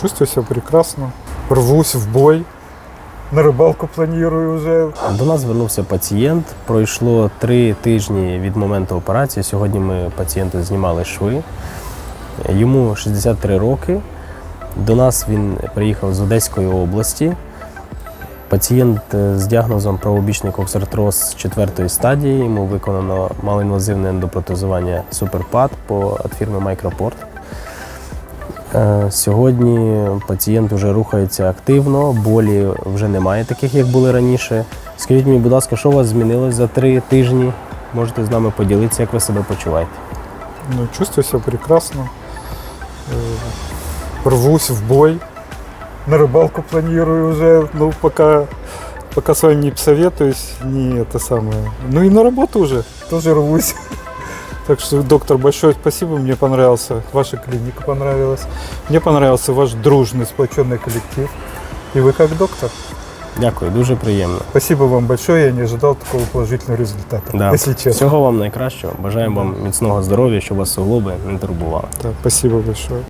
Чувствую себя прекрасно. Рвусь в бой. На рыбалку планирую уже. До нас звернувся пацієнт. Пройшло три тижні від моменту операції. Сьогодні ми пацієнту знімали шви. Йому 63 роки. До нас він приїхав з Одеської області. Пацієнт е, з діагнозом правобічний коксартроз четвертої стадії. Йому виконано малоінвазивне ендопротезування суперпад по фірми Microport. Е, Сьогодні пацієнт вже рухається активно, болі вже немає таких, як були раніше. Скажіть мені, будь ласка, що у вас змінилось за три тижні? Можете з нами поділитися, як ви себе почуваєте? Ну, чувствую себя прекрасно. Э, Рвусь в бой. На рыбалку планирую уже. Ну, пока, пока с вами не посоветуюсь, не это самое. Ну и на работу уже тоже рвусь. Так что, доктор, большое спасибо, мне понравился, ваша клиника понравилась. Мне понравился ваш дружный, сплоченный коллектив. И вы как доктор. Дякую, дуже приємно. Спасибо вам большое, я не ожидал такого положительного результата, Да. если честно. Всього вам найкращого. Бажаємо вам міцного здоров'я, щоб вас суглоби не турбували. Да, спасибо большое.